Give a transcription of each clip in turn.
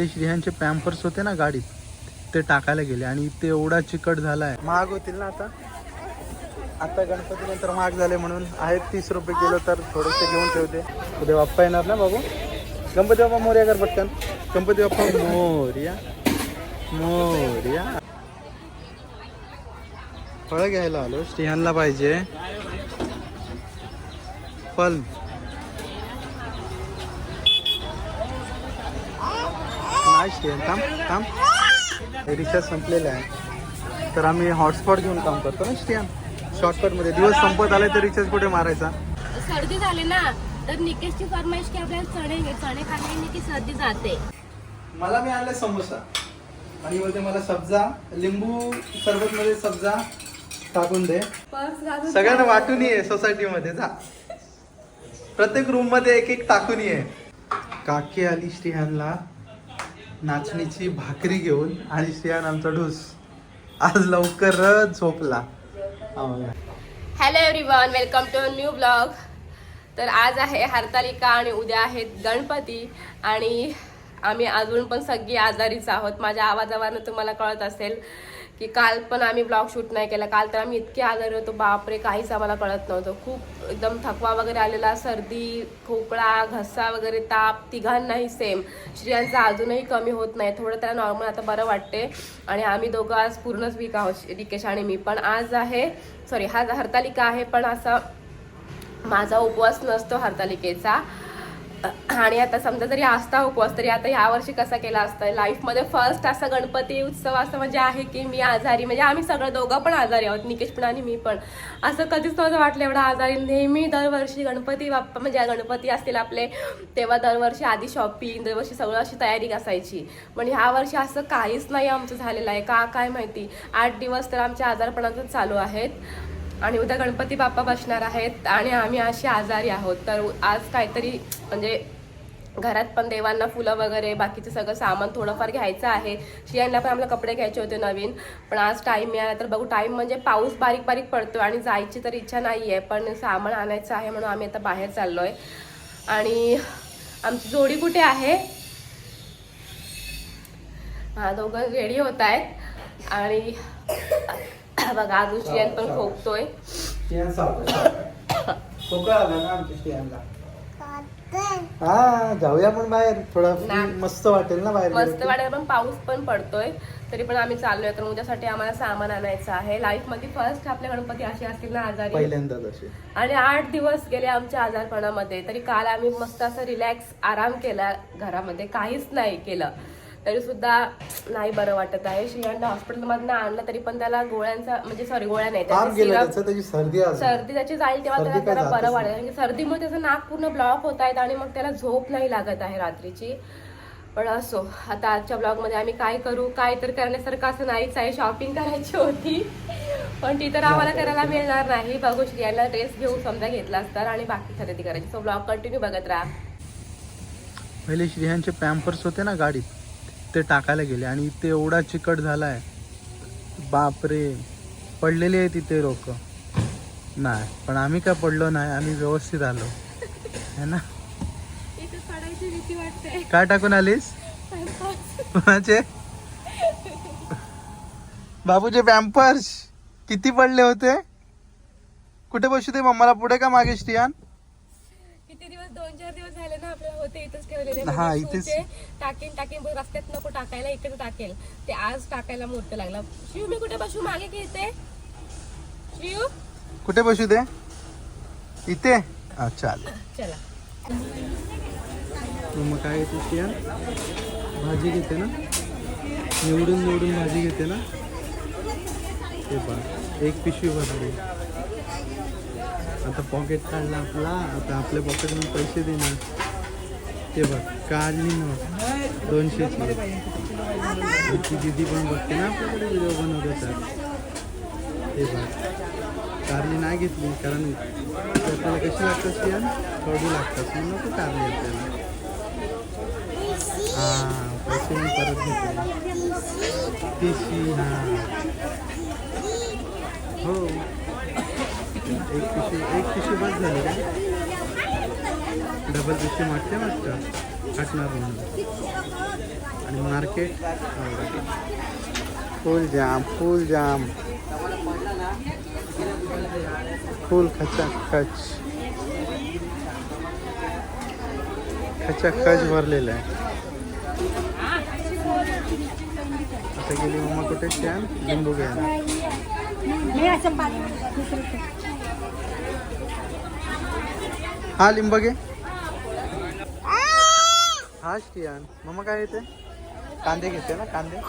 आपले पॅम्पर्स होते ना गाडीत ते टाकायला गेले आणि ते एवढा चिकट झालाय. महाग होतील ना आता? आता गणपती नंतर महाग झाले म्हणून आहेत तीस रुपये किलो तर थोडेसे घेऊन ठेवते. उद्या बाप्पा येणार ना बाबू? गणपती बाप्पा मोर्या कर पटकन. गणपती बाप्पा मोर्या मोर्या. फळं घ्यायला आलो श्रीहानला पाहिजे. फल. श्रीहान थांब थांब. रिचार्ज संपलेला आहे. तर आम्ही हॉटस्पॉट घेऊन काम करतो ना श्रीहान शॉर्टकटमध्ये दिवस संपत आले तर रिचार्ज कुठे मारायचा? सर्दी झाली ना तर निकेशची फरमाईश की आपल्याला चणे घे चणे खाल्ल्याने की सर्दी जाते. मला मी आणले समोसा. आणि बोलते मला सब्जा लिंबू सरबत मध्ये सब्जा टाकून दे. सगळ्यांना वाटून ये सोसायटी मध्ये जा. प्रत्येक रूममध्ये एक एक टाकून ये. काकी आली श्रीहानला नाचणीची भाकरी घेऊन आणि श्रीहान आमचा ढूस. आज लवकर झोपला. Hello everyone welcome to new blog तर आज आहे हरतालिका आणि उद्या आहेत गणपती आणि आम्ही अजून पण सगळी आजारीच आहोत. माझ्या आवाजावरनं तुम्हाला कळत असेल. की काल पण आम्ही ब्लॉग शूट नाही केला. काल तर आम्ही इतके आजारी होतो बापरे काहीच आम्हाला कळत नव्हतं. खूप एकदम थकवा वगैरे आलेला सर्दी खोकळा घसा वगैरे ताप तिघांनाही सेम स्त्रियांचा अजूनही कमी होत नाही. थोडं त्याला नॉर्मल आता बरं वाटते आणि आम्ही दोघं आज पूर्णच वीक आहोत रिकेश आणि मी. पण आज आहे सॉरी हा हरतालिका आहे पण असा माझा उपवास नसतो हरतालिकेचा. आणि आता समजा जरी असता उपवास तरी आता ह्या वर्षी कसा केला असता? लाईफमध्ये फर्स्ट असा गणपती उत्सव असं म्हणजे आहे की मी आजारी म्हणजे आम्ही सगळं दोघं पण आजारी आहोत निकेश पण आणि मी पण. असं कधीच नव्हतं वाटलं एवढं आजारी. नेहमी दरवर्षी गणपती बाप्पा म्हणजे गणपती असतील आपले तेव्हा दरवर्षी आधी शॉपिंग दरवर्षी सगळं अशी तयारी असायची. पण ह्या वर्षी असं काहीच नाही आमचं झालेलं आहे. का काय माहिती? आठ दिवस तर आमच्या आजारपणातच चालू आहेत. आणि उद्या गणपती बाप्पा बसणार आहेत आणि आम्ही अशी आजारी आहोत. तर आज काहीतरी म्हणजे घरात पण देवांना फुलं वगैरे बाकीचं सगळं सामान थोडंफार घ्यायचं आहे. शियांना पण आम्हाला कपडे घ्यायचे होते नवीन पण आज टाईम मिळाला तर बघू टाईम म्हणजे पाऊस बारीक बारीक पडतो आणि जायची तर इच्छा नाही आहे पण सामान आणायचं आहे म्हणून आम्ही आता बाहेर चाललो आहे आणि आमची जोडी कुठे आहे? हा दोघं रेडी होत आहेत. आणि बघा अजून शियन पण खोकतोय. श्रीहान सापडला. खोकला आला ना आमच्या श्रीहानला हा जाऊया पण बाहेर. थोडं. मस्त वाटेल ना बाहेर मस्त. वाटेल पण पाऊस पण पडतोय. तरी पण आम्ही चाललोय. तर उद्यासाठी आम्हाला सामान आणायचं आहे. लाईफमध्ये फर्स्ट आपले गणपती असे असतील ना आजारी. पहिल्यांदाच असे. आणि आठ दिवस गेले आमच्या आजारपणामध्ये. तरी काल आम्ही मस्त असं रिलॅक्स आराम केला घरामध्ये. काहीच नाही केलं. तरी सुद्धा नाही बरं वाटत आहे. श्रीयांना हॉस्पिटलमधनं आणलं तरी पण त्याला गोळ्यांचा म्हणजे सॉरी गोळ्या नाही ताप त्याची गेला syrup- त्याचं त्याची सर्दी सर्दी त्याची जाईल तेव्हा सर्दी त्याला काय जरा जातच बरं. वाटेल. म्हणजे सर्दीमुळे त्याचं नाक पूर्ण ब्लॉक होत आहेत आणि मग त्याला झोप नाही लागत आहे रात्रीची. पण असो आता आजच्या ब्लॉगमध्ये आम्ही काय करू काय तर करण्यासारखं असं नाहीच आहे. शॉपिंग करायची होती. पण ती तर आम्हाला करायला मिळणार नाही. बघू श्रियांना ड्रेस घेऊन समजा घेतला असता आणि बाकी खरेदी करायची. सो ब्लॉग कंटिन्यू बघत राहा. पहिले श्रीहांचे पॅम्पर्स होते ना गाडीत. ते टाकायला गेले आणि ते एवढा चिकट झालाय. बापरे. पडलेले आहे तिथे लोक. नाही पण आम्ही काय पडलो नाही आम्ही व्यवस्थित आलो. है ना? इथे काय टाकून आलीस? कोणाचे बाबूचे पॅम्पर्स किती पडले होते? कुठे बसू ते मम्माला पुढे का मागे श्रियान किती दिवस दोन चार दिवस झाले ना आपल्याला होते इथेच ठेवलेले हा, म्हणजे इथेच. सूचे टाकीन टाकीन बघ, रस्त्यात नको टाकायला इकडे टाकेल. ते आज टाकायला मुहूर्त लागला. शिव मी कुठे बसू? मागे की इथे. शिव? कुठे बसू ते इथे? अच्छा चला. मग काय घेते भाजी घेते ना? निवडून निवडून भाजी घेते ना? ते पण एक पिशवी भरली आता पॉकेट काढला आपला. आता आपल्या पॉकेटमध्ये पैसे देणार. ते बघ काढली नोट दोनशेची ती दिदी पण बघते ना आपल्याकडे व्हिडिओ बनवत ते बघ कारली नाही घेतली कारण आपल्याला कशी लागतात शियान थोडी लागतात म्हणून नको कारली आपल्याला. हां पैसे मी परत घेतले पिशी हां. हो. एक पिशवी एक पिशवी बस झाली का? डबल पिशवी मागते वाटतं हटणार म्हणून. आणि मार्केट फुल जाम फुल जाम फुल खचा खच खचा खच भरलेला आहे. आता गेली मम्मा कुठे? छान लिंबू घ्यायला. हा लिंब घे. हा. श्रियान मम्मा काय येते कांदे घेते ना कांदे?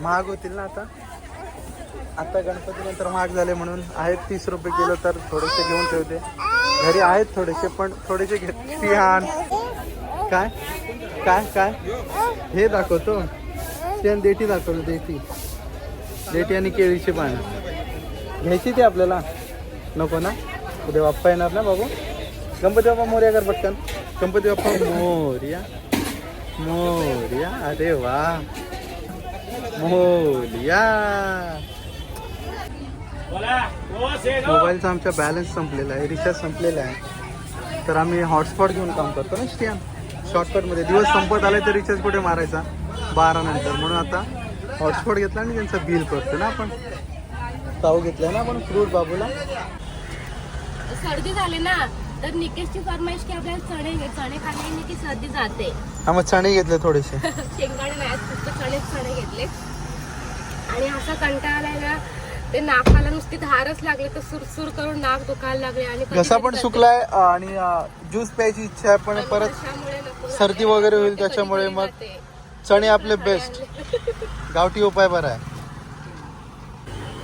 महाग होतील ना आता. आता गणपती नंतर महाग झाले म्हणून आहेत तीस रुपये किलो तर थोडेसे घेऊन ठेवते. घरी आहेत थोडेसे पण थोडेसे घेत श्रियान काय? काय काय? हे दाखवतो. श्रियान देठी दाखवतो देठी. देठी आणि केळीची पान घ्यायची ती आपल्याला. नको ना? उद्या बाप्पा येणार ना बाबू? गणपती बाप्पा मोर्या कर पटकन. गणपती बाप्पा मोर्या मोर्या अरे वा. मोर्या. मोबाईलचा आमचा बॅलन्स संपलेला आहे रिचार्ज संपलेला आहे. तर आम्ही हॉटस्पॉट घेऊन काम करतो ना स्टियान शॉर्टकटमध्ये दिवस संपत आले तर रिचार्ज कुठे मारायचा? बारा नंतर. म्हणून आता हॉटस्पॉट घेतला आणि त्यांचं बिल करतो ना आपण. ताऊ घेतलाय ना आपण फ्रूट बाबूला? सर्दी झाली ना. तर निकेशची फरमाईश की आपल्याला चणे घे चणे खाल्ल्याने की सर्दी जाते. हा मग चणे घेतले थोडेसे. शेंगदाणे नाही फक्त चणेच चणे घेतले. आणि असा कंटाळा ना ते नाकाला नुसती धारच लागली तर सुरसुर करून नाक दुखायला लागले आणि घसा पण सुकलाय आणि ज्यूस प्यायची इच्छा आहे पण परत सर्दी वगैरे होईल त्याच्यामुळे मग. चणे आपले बेस्ट गावठी उपाय बरा आहे.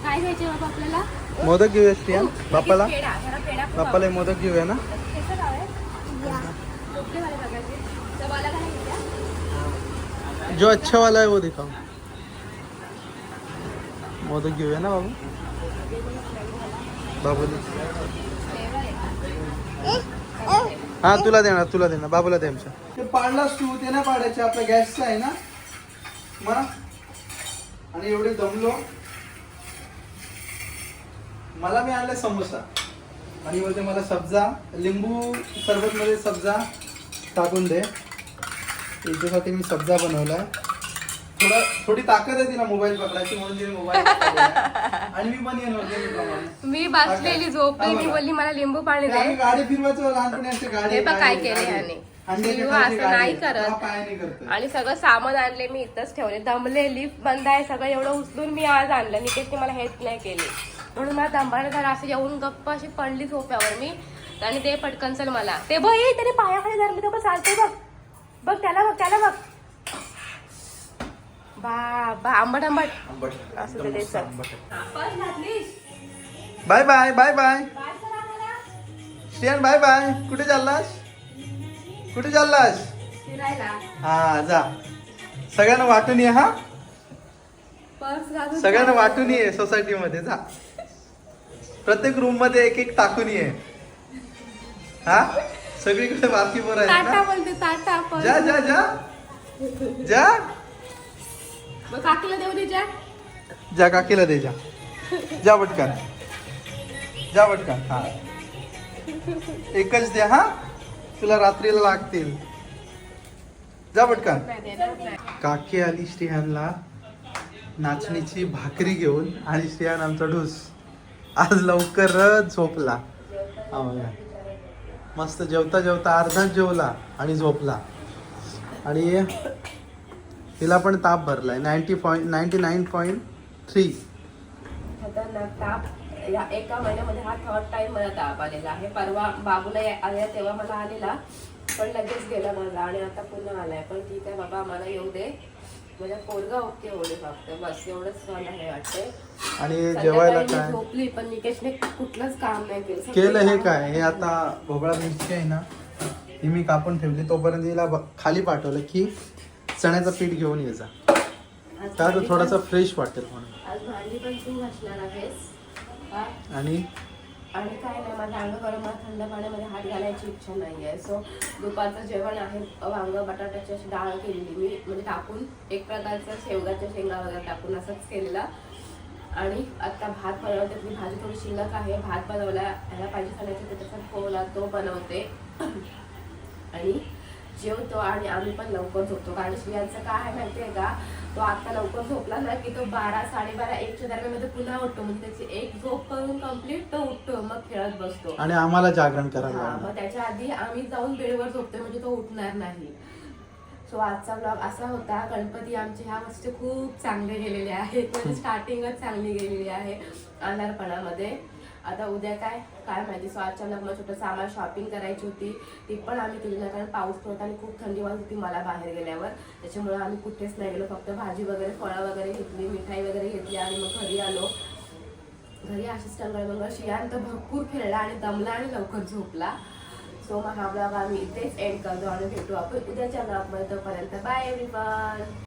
काय घ्यायचे बाबा आपल्याला? मोदक घेऊया स्त्रिया बापाला पेढा ह्याला पेढा खूप बापाला हे मोदक घेऊया ना? जो अच्छा वाला है वो दिखाओ. मोदक घेऊया ना बाबू? बाबूला. हा तुला देणार तुला देणार. बाबूला दे आमच्या. ते पाडलास तू ते नाही पाडायचे. आपल्या गॅसचा आहे ना? मग? आणि एवढे दमलो. मला मी आणलं समोसा. आणि बोलते मला सब्जा लिंबू सरबत मध्ये सब्जा टाकून दे. याच्यासाठी मी सब्जा बनवलाय. थोडा थोडी ताकद आहे तिला मोबाईल पकडायची म्हणून तिने मोबाईल आणि मी पण येणार नेहमीप्रमाणे. मी बसलेली झोपली मी बोलली मला लिंबू पाणी ते दे. आम्ही गाडी फिरवायचो लहानपणी असे गाडी हे बघ काय केले. ह्याने. असं. नाही करत. आणि सगळं सामान आणले मी इथंच ठेवले. दमले लिफ्ट बंद आहे सगळं एवढं उचलून मी आज आणलं. निकेशने मला हेल्प नाही केली. म्हणून मला दंबाने झालं असं येऊन गप्प अशी पडली सोफ्यावर मी. आणि ते पटकन चल मला. ते बघ ये त्याने पायाखाली धरले तो चालतंय बघ. बघ त्याला बघ त्याला बघ. बा बा आंबट. आंबट. असं ते? Bye bye bye bye? Shriyan bye bye. कुठे चाललास? कुठे चाललास? हा जा. सगळ्यांना वाटून ये हा? सगळ्यांना वाटून ये सोसायटी मध्ये जा. प्रत्येक रूममध्ये एक एक टाकून ये हा? सगळीकडे बाकी बरं आहे जा जा जा. जा. काकीला देऊ दे जा. जा काकीला दे जा. जा पटकन. जा पटकन हा. एकच दे हा. तुला रात्रीला लागतील. जा पटकन. काकी आली श्रेयांना नाचणीची भाकरी घेऊन आणि श्रेयान आमचा ढूस. आज लवकरच झोपला. मस्त जेवता जेवता अर्धाच जेवला आणि झोपला. आणि तिला पण ताप भरला आहे ninety point ninety nine point three. ताप या एका महिन्यामध्ये हा थर्ड टाइम मला ताप आलेला आहे. परवा बाबूला या- आल्या तेव्हा मला आलेला पण लगेच गेला माझा आणि आता पुन्हा आलाय. पण ठीक आहे बाबा मला येऊ दे. माझ्या पोरगा ओके एवढे फक्त बस एवढंच मला हे वाटते आणि जेवायला काय? झोपली पण निकेशने कुठलंच काम नाही केलं. हे काय? हे आता भोपळा मिरची आहे ना ही मी कापून ठेवली. तोपर्यंत हिला खाली पाठवलं की चण्याचं पीठ घेऊन ये जा. तर थोडासा फ्रेश वाटेल म्हणून. आज भांडी पण तू घासणार आहेस? आणि? आणि काय नाही माझ्या अंग गरम थंड पाण्यामध्ये हात घालायची इच्छा नाही आहे सो दुपारचं जेवण आहे. वांग बटाट्याची अशी डाळ केलेली मी. म्हणजे टाकून एक प्रकारचं शेवगाच्या शेंगा वगैरे टाकून असंच केलेला. आणि आता भात बनवते. ती भाजी थोडी शिल्लक आहे. भात बनवला ह्याला पाहिजे खाण्याची त्याच्यात पोहला तो बनवते. आणि जेवतो आणि आम्ही पण लवकर झोपतो. कारण श्रियांचं काय आहे माहितीये का? तो आता लवकर झोपला ना की तो बारा साडेबारा एकच्या दरम्यान पुन्हा उठतो. म्हणजे त्याची एक झोप करून कंप्लीट तो उठतो. मग खेळत बसतो. आणि आम्हाला जागरण करायला मग त्याच्या आधी आम्ही जाऊन बेडवर झोपतोय. म्हणजे तो उठणार नाही. सो आजचा ब्लॉग असा होता. गणपती आमचे ह्या वर्षी खूप चांगले गेलेले आहेत. म्हणजे स्टार्टिंगच चांगली गेलेली आहे अंधारपणामध्ये. आता उद्या काय? काय माहिती? सो आजच्या लग्न छोटंसं आम्हाला शॉपिंग करायची होती. ती पण आम्ही केली नाही कारण पाऊस पडत आणि खूप थंडी वाजत होती मला बाहेर गेल्यावर. त्याच्यामुळे आम्ही कुठेच नाही गेलो. फक्त भाजी वगैरे फळं वगैरे घेतली मिठाई वगैरे घेतली आणि मग घरी आलो. घरी अशीच टंगळ शियान तर भरपूर खेळला आणि दमला आणि लवकर झोपला. सो मग हा ब्लॉग आम्ही इथेच एंड करतो आणि भेटू आपण उद्याच्या ब्लॉगमध्ये तोपर्यंत बाय एव्हरीवन